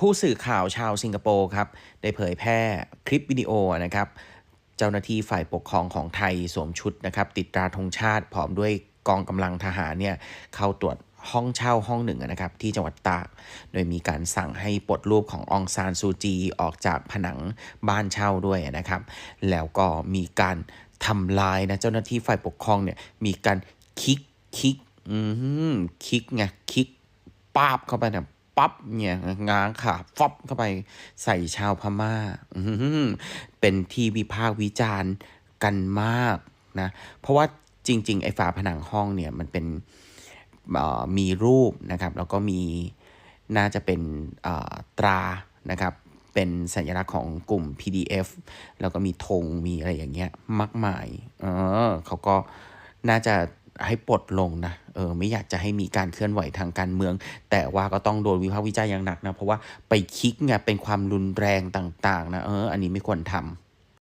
ผู้สื่อข่าวชาวสิงคโปร์ครับได้เผยแพร่คลิปวิดีโอนะครับ เจ้าหน้าที่ฝ่ายปกครองของไทยสวมชุดนะครับ ติดตราธงชาติพร้อมด้วยกองกำลังทหารเนี่ยเข้าตรวจห้องเช่าห้องหนึ่งนะครับที่จังหวัดตาก โดยมีการสั่งให้ปลดรูปขององซานซูจีออกจากผนังบ้านเช่าด้วยนะครับ แล้วก็มีการทำลายนะเจ้าหน้าที่ฝ่ายปกครองเนี่ยมีการคิกคิกอืมคิกไงคิกปาบเข้าไปนี่ย ปั๊บเนี่ยง้างขาฟับเข้าไปใส่ชาวพม่าเป็นที่วิพากษ์วิจารณ์กันมากนะ เพราะว่าจริง ๆ ไอ้ฝาผนังห้องเนี่ยมันเป็นมีรูปนะครับ แล้วก็มีน่าจะเป็นตรานะครับ เป็นสัญลักษณ์ของกลุ่ม PDF แล้วก็มีธงมีอะไรอย่างเงี้ยมากมายเออเขาก็น่าจะ ให้ปลดลงนะเออไม่อยากจะให้มีการเคลื่อนไหวทางการเมือง แต่ว่าก็ต้องโดนวิพากษ์วิจารณ์อย่างหนักนะ เพราะว่าไปคิกไงเป็นความรุนแรงต่างๆนะเอออันนี้ไม่ควรทำ